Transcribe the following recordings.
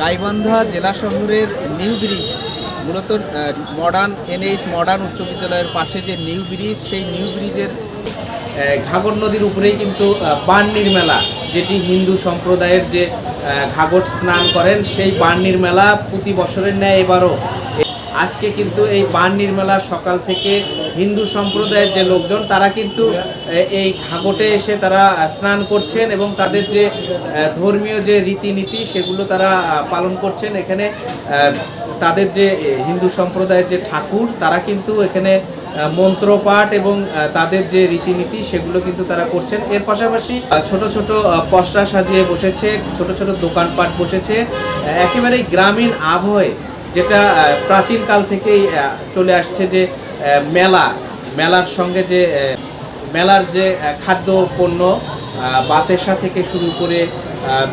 গাইবান্ধা জেলা শহরের new bridge, মূলত মডার্ন এনএইচ মডার্ন উচ্চ বিদ্যালয়ের পাশে যে নিউ ব্রিজ, সেই নিউ ব্রিজের ঘাগর নদীর উপরেই কিন্তু বার্নির মেলা, যেটি হিন্দু সম্প্রদায়ের যে ঘাগর স্নান করেন, সেই বার্নির মেলা প্রতি বছরের ন্যায় এবারও আজকে কিন্তু এই বার্নির মেলা সকাল থেকে হিন্দু সম্প্রদায়ের যে লোকজন তারা কিন্তু এই ঘাগটে এসে তারা স্নান করছেন এবং তাদের যে ধর্মীয় যে রীতিনীতি সেগুলো তারা পালন করছেন। এখানে তাদের যে হিন্দু সম্প্রদায়ের যে ঠাকুর তারা কিন্তু এখানে মন্ত্রপাঠ এবং তাদের যে রীতিনীতি সেগুলো কিন্তু তারা করছেন। এর পাশাপাশি ছোট ছোট পসরা সাজিয়ে বসেছে ছোট ছোট দোকানপাট বসেছে। আহ, একেবারেই গ্রামীণ আবহে যেটা প্রাচীনকাল থেকেই চলে আসছে যে মেলা, মেলার সঙ্গে যে মেলার যে খাদ্য পণ্য বাতেসা থেকে শুরু করে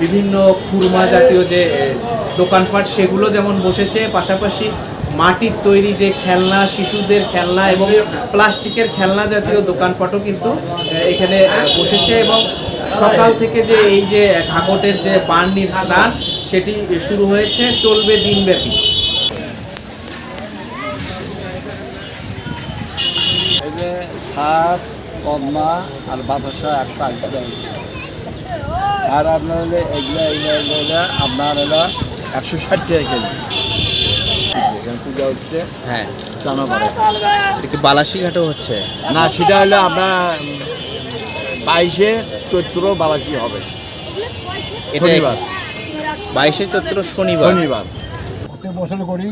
বিভিন্ন কুরমা জাতীয় যে দোকানপাট, সেগুলো যেমন বসেছে, পাশাপাশি মাটির তৈরি যে খেলনা, শিশুদের খেলনা এবং প্লাস্টিকের খেলনা জাতীয় দোকানপাটও কিন্তু এখানে বসেছে এবং সকাল থেকে যে এই যে ঘাগটের যে বার্নির স্নান, সেটি শুরু হয়েছে, চলবে দিনব্যাপী এই যে শ্বাস কমা আর বাতাসা একশো আশি টাকা আর আপনার হলে এগুলো এগুলো এগুলো হলে আপনার হলো একশো ষাট টাকা কেজি। পূজা হচ্ছে। হ্যাঁ। জানা একটু বালাসি ঘাটও হচ্ছে। না সেটা হলো আপনার বাইশে চৈত্র বালাসি হবে। এটা শনিবার। বাইশে চৈত্র শনিবার। শনিবার। প্রত্যেক বছর করি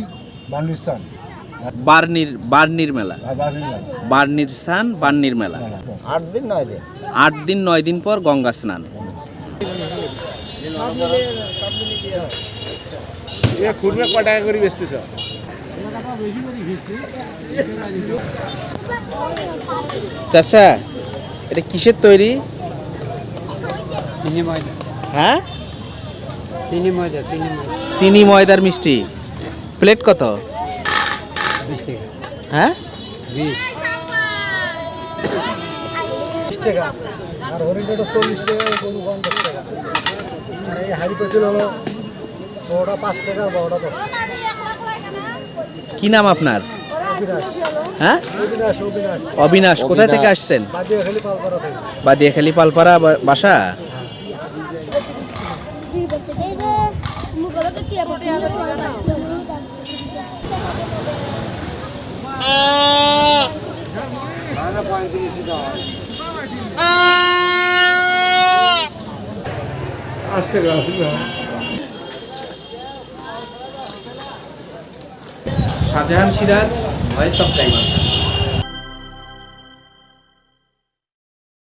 বান্ডির স্থান বার্নির বার্নির মেলা। বার্নির স্নান বার্নির মেলা। আট দিন নয় দিন। আট দিন নয় দিন পর গঙ্গা স্নান। চাচা এটা কিসের তৈরি? চিনি হ্যাঁ? চিনি ময়দা। চিনি ময়দার মিষ্টি। প্লেট কত? হ্যাঁ? বিশ বিশ আর হরিণটা চল্লিশ টাকা গরু পঞ্চাশ টাকা। আর এই হাড়ি পেট্রোল হলো বড়টা পাঁচ টাকা বড়টা দশ কি নাম আপনার? অবিনাশ। হ্যাঁ? অবিনাশ কোথায় থেকে আসছেন? বাদিয়া খালি পাল করা থাকে পালপাড়া বাসা? হয় শাহজাহান সিরাজ ভয়েস অফ গাইবান্ধা